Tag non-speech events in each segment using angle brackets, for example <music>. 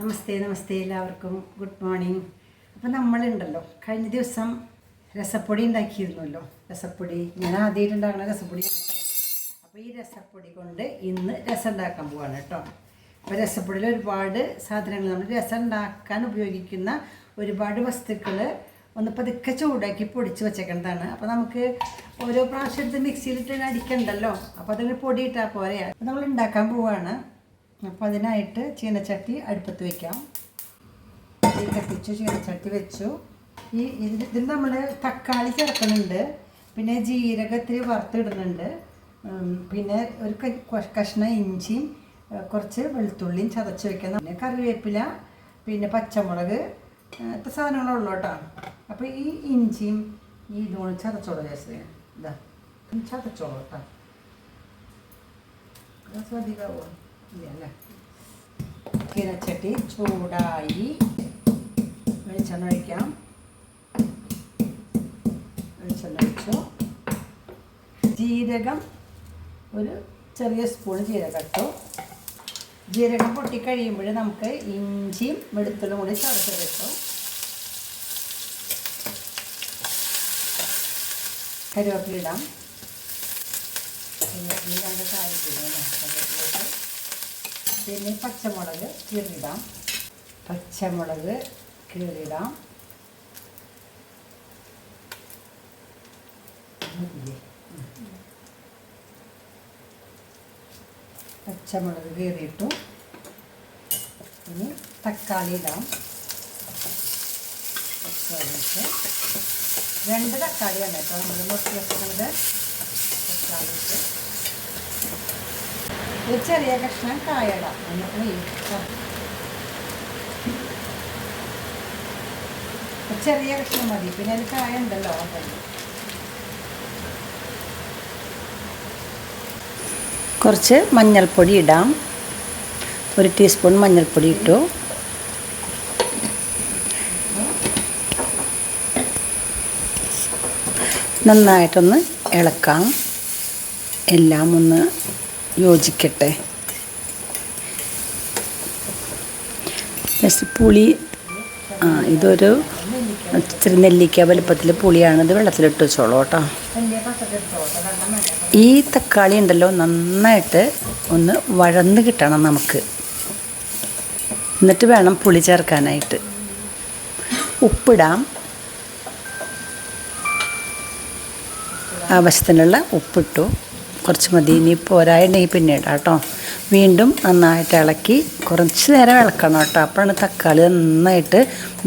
നമസ്തേ നമസ്തേ എല്ലാവർക്കും. Good morning അപ്പോൾ നമ്മളുണ്ടല്ലോ. കഴിഞ്ഞ ദിവസം രസപ്പൊടി ഉണ്ടാക്കിയിരുന്നല്ലോ. രസപ്പൊടി. ഞാൻ ആദ്യമായിട്ട് ഉണ്ടാക്കുന്ന രസപ്പൊടി അപ്പോൾ ഈ രസപ്പൊടി കൊണ്ട് ഇന്ന് രസം ഉണ്ടാക്കാൻ പോവാണ് കേട്ടോ. അപ്പോൾ രസപ്പൊടിയിൽ ഒരുപാട് സാധനങ്ങൾ നമ്മൾ രസം ഉണ്ടാക്കാൻ ഉപയോഗിക്കുന്ന ഒരുപാട് വസ്തുക്കൾ ഒന്ന് പതുക്കെ ചൂടാക്കി പൊടിച്ച് വെച്ചേക്കേണ്ടതാണ് അപ്പോൾ നമുക്ക് ഓരോ പ്രാവശ്യം എടുത്ത് മിക്സിയിലിട്ട് അടിക്കണ്ടല്ലോ? അപ്പോൾ അതിന് പൊടി ഇട്ടാൽ പോരെ. അപ്പോൾ നമ്മൾ ഉണ്ടാക്കാൻ പോവാണ്. അപ്പോൾ അതിനായിട്ട് ചീനച്ചട്ടി അടുപ്പത്ത് വയ്ക്കാം ഈ കത്തിച്ചു ചീനച്ചട്ടി വെച്ചു. ഈ ഇതിൽ ഇതിൽ നമ്മൾ തക്കാളി ചേർക്കുന്നുണ്ട് പിന്നെ ജീരകത്തിൽ വറുത്തിടുന്നുണ്ട്. പിന്നെ ഒരു കഷ്ണം ഇഞ്ചിയും കുറച്ച് വെളുത്തുള്ളിയും ചതച്ച് വെക്കണം. പിന്നെ കറിവേപ്പില പിന്നെ പച്ചമുളക് ഇത്ര സാധനങ്ങളുള്ളൂ കേട്ടോ. അപ്പോൾ ഈ ഇഞ്ചിയും ഈ ഇതുകൊണ്ട് ചതച്ചോളൂ ചേച്ചി ഇതാ. ചതച്ചോളൂ കേട്ടോ. രസം അധികമാവോ ഇല്ല ചൂടായി. വെളിച്ചെണ്ണ ഒഴിക്കാം. വെളിച്ചെണ്ണ ഒഴിച്ചു. ജീരകം ഒരു ചെറിയ സ്പൂൺ ജീരകം ഇട്ടു. ജീരകം പൊട്ടിക്കഴിയുമ്പോൾ നമുക്ക് ഇഞ്ചിയും വെളുത്തുള്ളും കൂടി ചേർത്ത് കിട്ടും ഇടാം. പിന്നെ പച്ചമുളക് കീറിടാം പച്ചമുളക് കീറിടാം മതിയേ? ഉം. പച്ചമുളക് കീറിയിട്ടു ഇനി തക്കാളി ഇടാം തക്കാളി ഇട്ട് രണ്ട് തക്കാളിയാണ് കേട്ടോ നമ്മൾ നോക്കി വെക്കുന്നത് തക്കാളി ഇട്ട് ഒരു ചെറിയ കഷ്ണം കായടാം. ചെറിയ കഷ്ണം മതി. പിന്നെ അതിൽ കായ ഉണ്ടല്ലോ കുറച്ച് മഞ്ഞൾപ്പൊടി ഇടാം. ഒരു ടീസ്പൂൺ മഞ്ഞൾപ്പൊടി ഇട്ടു. നന്നായിട്ടൊന്ന് ഇളക്കാം. എല്ലാം ഒന്ന് യോജിക്കട്ടെ. ജസ്റ്റ് പുളി. ആ ഇതൊരു ഇച്ചിരി നെല്ലിക്ക വലുപ്പത്തിൽ പുളിയാണ്. ഇത് വെള്ളത്തിലിട്ട് വെച്ചോളൂ കേട്ടോ. ഈ തക്കാളി ഉണ്ടല്ലോ നന്നായിട്ട് ഒന്ന് വഴന്ന് കിട്ടണം നമുക്ക്. എന്നിട്ട് വേണം പുളി ചേർക്കാനായിട്ട്. ഉപ്പിടാം. ആവശ്യത്തിനുള്ള ഉപ്പിട്ടു. കുറച്ച് മതി. ഇനി പോരായണ്ടെങ്കിൽ പിന്നെ ഇടാം കേട്ടോ വീണ്ടും നന്നായിട്ട് ഇളക്കി കുറച്ച് നേരം ഇളക്കണം കേട്ടോ അപ്പോഴാണ് തക്കാളി നന്നായിട്ട്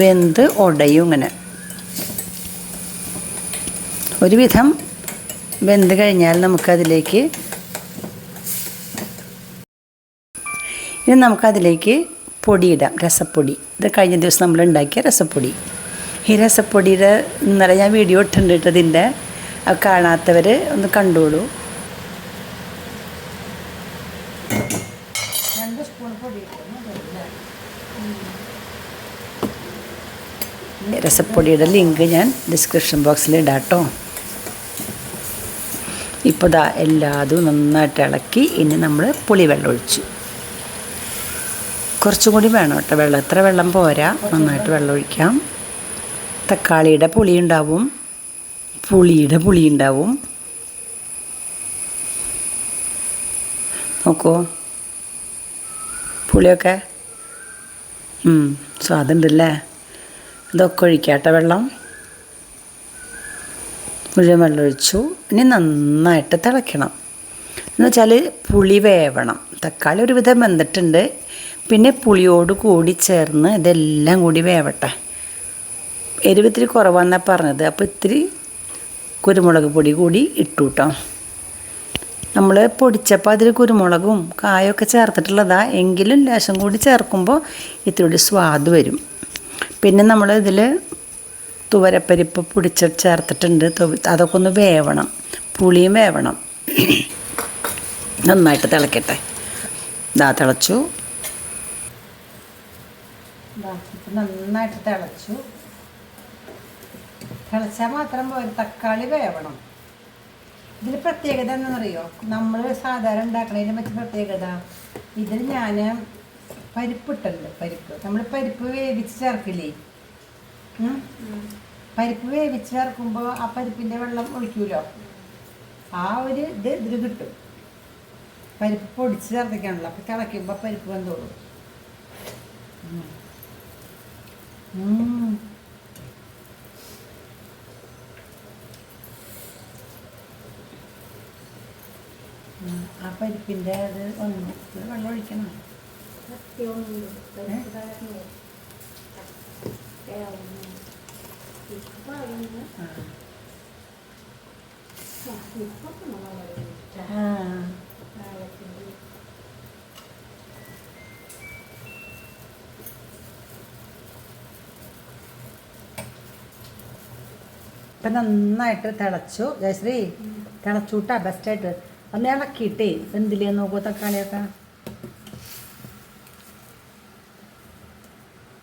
വെന്ത് ഉടയും ഇങ്ങനെ. ഒരുവിധം വെന്ത് കഴിഞ്ഞാൽ നമുക്കതിലേക്ക് ഇനി നമുക്കതിലേക്ക് പൊടിയിടാം രസപ്പൊടി. ഇത് കഴിഞ്ഞ ദിവസം നമ്മൾ ഉണ്ടാക്കിയ രസപ്പൊടി. ഈ രസപ്പൊടിയുടെ ഇന്നലെ ഞാൻ വീഡിയോ ഇട്ടിട്ടുണ്ട് ഇതിന്റെ. കാണാത്തവർ ഒന്ന് കണ്ടോളൂ രണ്ട് സ്പൂൺ പൊടി രസപ്പൊടിയുടെ ലിങ്ക് ഞാൻ ഡിസ്ക്രിപ്ഷൻ ബോക്സിൽ ഇടാം കേട്ടോ ഇപ്പോൾ ദാ എല്ലാതും നന്നായിട്ട് ഇളക്കി ഇനി നമ്മൾ പുളിവെള്ളം ഒഴിച്ചു. കുറച്ചും കൂടി വേണം കേട്ടോ വെള്ളം. എത്ര വെള്ളം പോരാ? നന്നായിട്ട് വെള്ളം ഒഴിക്കാം. തക്കാളിയുടെ പുളി ഉണ്ടാവും. പുളിയുടെ പുളി ഉണ്ടാവും. നോക്കൂ. പുളിയൊക്കെ. സ്വാദുണ്ടല്ലേ? ഇതൊക്കെ ഒഴിക്കാട്ട വെള്ളം മുഴുവൻ വെള്ളം ഒഴിച്ചു. ഇനി നന്നായിട്ട് തിളയ്ക്കണം. എന്ന് വെച്ചാൽ പുളി വേവണം. തക്കാളി ഒരുവിധം വെന്തിട്ടുണ്ട്. പിന്നെ പുളിയോട് കൂടി ചേർന്ന് ഇതെല്ലാം കൂടി വേവട്ടെ. എരിവ് ഇത്തിരി കുറവാണെന്നാണ് പറഞ്ഞത്. അപ്പോൾ ഇത്തിരി കുരുമുളക് പൊടി കൂടി ഇട്ടു കേട്ടോ നമ്മൾ പൊടിച്ചപ്പോൾ അതിൽ കുരുമുളകും കായൊക്കെ ചേർത്തിട്ടുള്ളതാണ് എങ്കിലും ലേശം കൂടി ചേർക്കുമ്പോൾ ഇത്തിരി സ്വാദ് വരും. പിന്നെ നമ്മൾ ഇതിൽ തുവരപ്പരിപ്പ് പൊടിച്ച് ചേർത്തിട്ടുണ്ട്. അതൊക്കെ ഒന്ന് വേവണം. പുളിയും വേവണം. നന്നായിട്ട് തിളക്കട്ടെ. ഇതാ തിളച്ചു. നന്നായിട്ട് തിളച്ചു. തിളച്ചാൽ മാത്രം പോയി തക്കാളി വേവണം. ഇതിൽ പ്രത്യേകത എന്താണെന്നറിയോ? നമ്മൾ സാധാരണ ഉണ്ടാക്കണതിന് മറ്റു പ്രത്യേകത. ഇതിൽ ഞാൻ പരിപ്പ് ഇട്ടല്ലോ പരിപ്പ്. നമ്മൾ പരിപ്പ് വേവിച്ച് ചേർക്കില്ലേ? പരിപ്പ് വേവിച്ച് ചേർക്കുമ്പോൾ ആ പരിപ്പിന്റെ വെള്ളം ഒഴിക്കൂലോ? ആ ഒരു ഇത് ഇതിൽ കിട്ടും. പരിപ്പ് പൊടിച്ച് ചേർത്തിക്കാണല്ലോ അപ്പം കിളക്കുമ്പോൾ പരിപ്പ് വന്നോളൂ. ആ പരിപ്പിന്റെ അത് ഒന്ന് വെള്ളം ഒഴിക്കണം. ഇപ്പം നന്നായിട്ട് തിളച്ചു. ജയശ്രീ തിളച്ചുട്ടാ ബെസ്റ്റായിട്ട് ഒന്ന് ഇളക്കിയിട്ടേ എന്തിലേ നോക്കൂ തക്കാളിയൊക്കെ.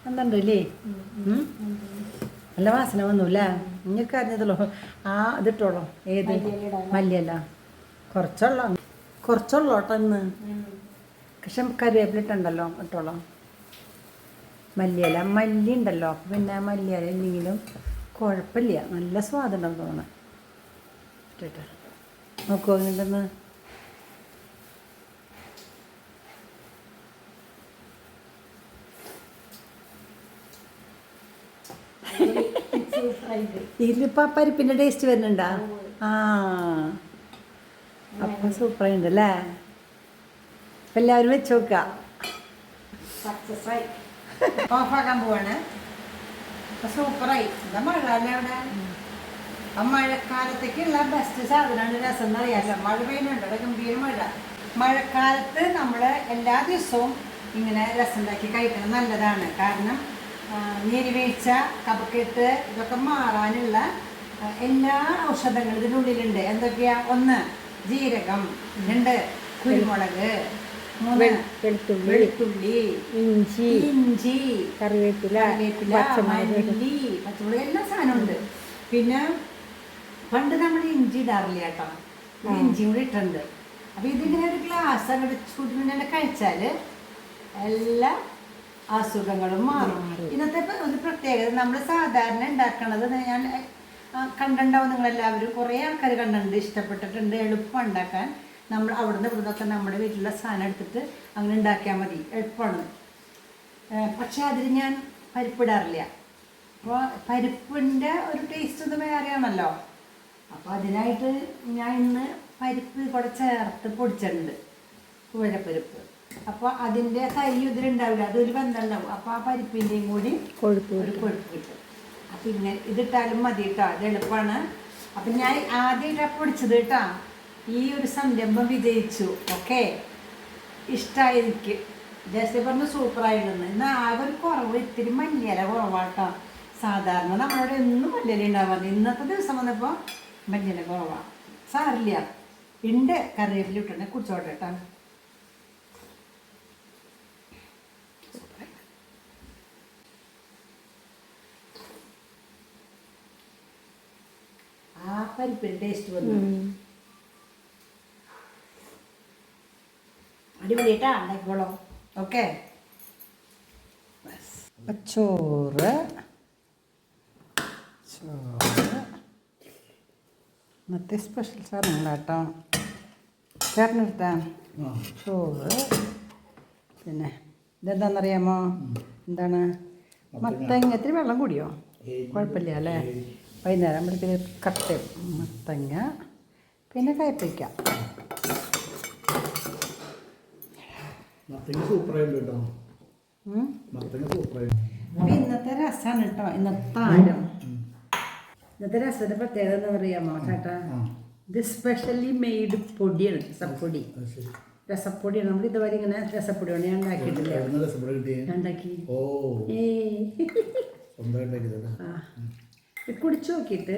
എന്തുണ്ടല്ലേ? നല്ല വാസന വന്നൂല നിങ്ങൾക്ക് അറിഞ്ഞതല്ലോ ആ ഇതിട്ടോളൂ. ഏത്? മല്ലിയല്ല കുറച്ചുള്ളോ കുറച്ചുള്ളൂ കേട്ടോ ഇന്ന്. പക്ഷെ കറിവേപ്പിലിട്ടുണ്ടല്ലോ ഇട്ടോളോ. മല്ലിയില. മല്ലി ഉണ്ടല്ലോ. അപ്പം പിന്നെ മല്ലിയില ഇല്ലെങ്കിലും കുഴപ്പമില്ല. നല്ല സ്വാദുണ്ടാവും ഇട്ടിട്ട്. നോക്കുമോ ഇങ്ങോട്ടൊന്ന് ഇതിലിപ്പോൾ പരിപ്പിന്റെ ടേസ്റ്റ് വരുന്നുണ്ടോ? ആ. അപ്പം സൂപ്പറായിട്ടുണ്ട് അല്ലേ അപ്പം എല്ലാവരും വെച്ച് നോക്കുക <laughs> ഓഫാക്കാൻ പോവാണ്. അപ്പം സൂപ്പറായി. എന്താ മഴ അല്ലേ അവിടെ? അപ്പം മഴക്കാലത്തേക്കുള്ള ബെസ്റ്റ് സാധനമാണ് രസം എന്നറിയാമല്ലോ മഴ പെയ്യുന്നുണ്ട്. അവിടെ ഗംഭീര മഴ. മഴക്കാലത്ത് നമ്മൾ എല്ലാ ദിവസവും ഇങ്ങനെ രസം ഉണ്ടാക്കി കഴിക്കണം നല്ലതാണ്. കാരണം നീരുവീഴ്ച കപക്കെട്ട് ഇതൊക്കെ മാറാനുള്ള എല്ലാ ഔഷധങ്ങളും ഇതിനുള്ളിലുണ്ട് എന്തൊക്കെയാ? ഒന്ന് ജീരകം. രണ്ട് കുരുമുളക്. മൂന്ന് വെളുത്തുള്ളി. ഇഞ്ചി. ഇഞ്ചി. കറിവേപ്പില. മല്ലി പച്ചമുളക്. എല്ലാ സാധനമുണ്ട് പിന്നെ പണ്ട് നമ്മൾ ഇഞ്ചി ഇടാറില്ല കേട്ടോ. ഇത് ഇഞ്ചി കൂടി ഇട്ടുണ്ട് അപ്പൊ ഇതിങ്ങനെ ഒരു ഗ്ലാസ് അങ്ങോട്ട് ചുറ്റിനെ കഴിച്ചാൽ എല്ലാ അസുഖങ്ങളും മാറും. ഇന്നത്തെ ഒരു പ്രത്യേകത നമ്മൾ സാധാരണ ഉണ്ടാക്കണത് ഞാൻ കണ്ടുണ്ടാവും കണ്ടിട്ടുണ്ടാവും നിങ്ങളെല്ലാവരും. കുറേ ആൾക്കാർ കണ്ടിട്ടുണ്ട് ഇഷ്ടപ്പെട്ടിട്ടുണ്ട് എളുപ്പം ഉണ്ടാക്കാൻ. നമ്മൾ അവിടുന്ന് ഇവിടുന്നൊക്കെ നമ്മുടെ വീട്ടിലുള്ള സാധനം എടുത്തിട്ട് അങ്ങനെ ഉണ്ടാക്കിയാൽ മതി. എളുപ്പമാണ് പക്ഷേ പക്ഷെ അതിൽ ഞാൻ പരിപ്പിടാറില്ല. അപ്പോൾ പരിപ്പിന്റെ ഒരു ടേസ്റ്റ് ഒന്ന് വേറെയാണല്ലോ. അപ്പോൾ അതിനായിട്ട് ഞാൻ ഇന്ന് പരിപ്പ് കൂടെ ചേർത്ത് പൊടിച്ചിട്ടുണ്ട്. കുഴപ്പരിപ്പ് അപ്പോൾ അതിന്റെ കരി ഇതിലുണ്ടാവില്ല. അതൊരു ബന്ധമുണ്ടാവും അപ്പോൾ ആ പരിപ്പിന്റെയും കൂടി കൊഴുപ്പ് ഒരു കൊഴുപ്പ് കിട്ടും. അപ്പം ഇങ്ങനെ ഇതിട്ടാലും മതി കേട്ടോ അത് എളുപ്പമാണ് അപ്പം ഞാൻ ആദ്യമായിട്ടാണ് പൊടിച്ചത് കേട്ടോ ഈ ഒരു സംരംഭം വിജയിച്ചു. ഓക്കെ? ഇഷ്ടമായി എനിക്ക് ജസ്റ്റ് പറഞ്ഞു സൂപ്പറായിരുന്നു എന്നാൽ ആ ഒരു കുറവ്. ഇത്തിരി മല്ലിയില കുറവാട്ടോ. സാധാരണ നമ്മളവിടെ എന്നും മല്ലിയില ഉണ്ടാവാറില്ല ഇന്നത്തെ ദിവസം വന്നപ്പോൾ മല്ലിയില കുറവാണ് സാറില്ല? ഉണ്ട് കറിവേപ്പില കുറിച്ചോട്ടെ കുടിച്ചോട്ടെ കേട്ടോ ആ പരിപ്പിന് ടേസ്റ്റ് വന്നു. അടിപൊളിയിട്ടാ ഉണ്ടാക്കിക്കോളൂ ഓക്കെ ചോറ്. ചോറ്. ഇന്നത്തെ സ്പെഷ്യൽ സാധനങ്ങൾ കേട്ടോ. ചേർന്നെടുത്താ ചോറ്. പിന്നെ ഇതെന്താണെന്നറിയാമോ എന്താണ്? മത്തങ്ങ. ഇത്തിരി വെള്ളം കൂടിയോ? കുഴപ്പമില്ല അല്ലേ? വൈകുന്നേരം ആകുമ്പോഴത്തേക്ക് കട്ട്. മത്തങ്ങ പിന്നെ കയപ്പിക്ക ഇന്നത്തെ രസമാണ് കേട്ടോ ഇന്നത്തെ ആരം ഇന്നത്തെ രസത്തിന്റെ പ്രത്യേകത എന്ന് പറയാമോ ചേട്ടാ ഇത് സ്പെഷ്യലി മെയ്ഡ് പൊടിയാണ് രസപ്പൊടി. രസപ്പൊടിയാണ് നമ്മൾ ഇതുവരെ ഇങ്ങനെ രസപ്പൊടി ഞാൻ ഉണ്ടാക്കിയിട്ടില്ല. ഉണ്ടാക്കി. ഓ. ഇത് കുടിച്ചു നോക്കിയിട്ട്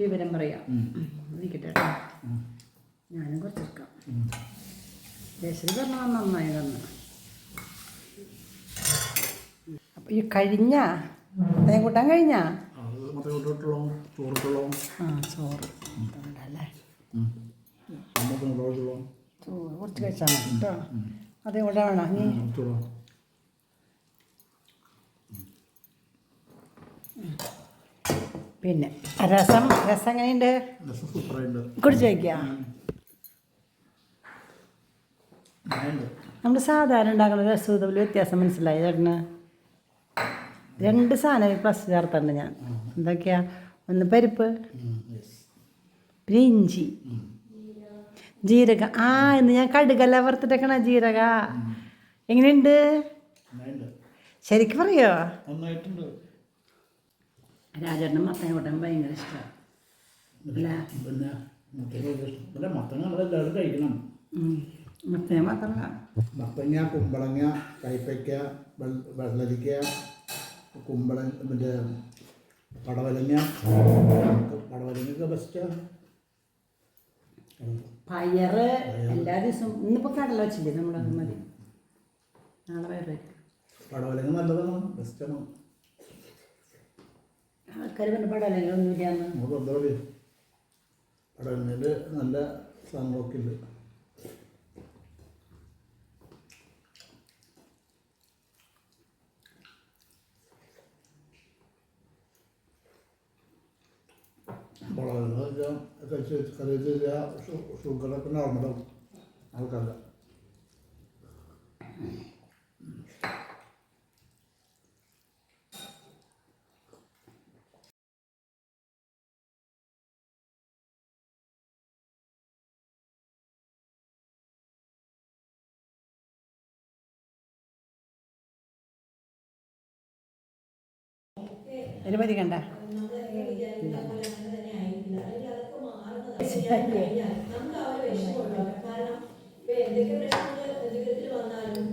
വിവരം പറയാം. ഇരിക്കട്ടെ കേട്ടോ. ഞാനും കുറച്ചെടുക്കാം. ദേശം പറഞ്ഞാൽ നന്നായി തന്നു അപ്പോൾ ഈ കഴിഞ്ഞ? തേൻ കൂട്ടാൻ കഴിഞ്ഞ ആ ചോറ്. അല്ലേ കുറച്ച് കഴിച്ചാൽ മതി കേട്ടോ. അതേ കൂടെ വേണം? നീ പിന്നെ രസം രസം എങ്ങനെയുണ്ട്? കുടിച്ചു വയ്ക്കാം നമ്മൾ സാധാരണ ഉണ്ടാക്കുന്ന രസം തമ്മിൽ വ്യത്യാസം മനസ്സിലായി ചേട്ടന്. രണ്ട് സാധനം പ്ലസ് ചേർത്തുണ്ട് ഞാൻ. എന്തൊക്കെയാ? ഒന്ന് പരിപ്പ് പിന്നെ ഇഞ്ചി. ജീരക. ആ ഇന്ന് ഞാൻ കടുകല്ല വറുത്തിട്ടേക്കണ ജീരക. എങ്ങനെയുണ്ട്? ശരിക്കും പറയോ? രാജേട്ടനും കൂട്ടാൻ ഭയങ്കര ഇഷ്ടമാണ് പിന്നെ. പിന്നെ മത്തങ്ങ നമ്മളെല്ലാവരും കഴിക്കണം. മത്തങ്ങ മാത്രമല്ല മത്തങ്ങ കുമ്പളങ്ങ കൈപ്പയ്ക്ക വെള്ള- വെള്ളരിക്ക കുമ്പള മറ്റേ പടവലങ്ങ. പടവലങ്ങയൊക്കെ ബെസ്റ്റാണ് പയറ് എല്ലാ ദിവസവും ഇന്നിപ്പോൾ കടല വെച്ചില്ലേ നമ്മളത് മതി. നാളെ പയറ് പടവലങ്ങ നല്ലതാണ് ബെസ്റ്റാണ് ആൾക്കാർ പറഞ്ഞ പടലല്ലോ ഒന്നുമില്ലാന്ന് നമുക്ക് നല്ല സാധനങ്ങളൊക്കെ ഉണ്ട്. പടവലങ്ങ കഴിച്ച് കറി വെച്ച് ഷുഗറൊക്കെ നോർമലാവും ആൾക്കാരുടെ മതി കണ്ട? ഒരു വിഷമമുണ്ടാവും കാരണം വന്നാലും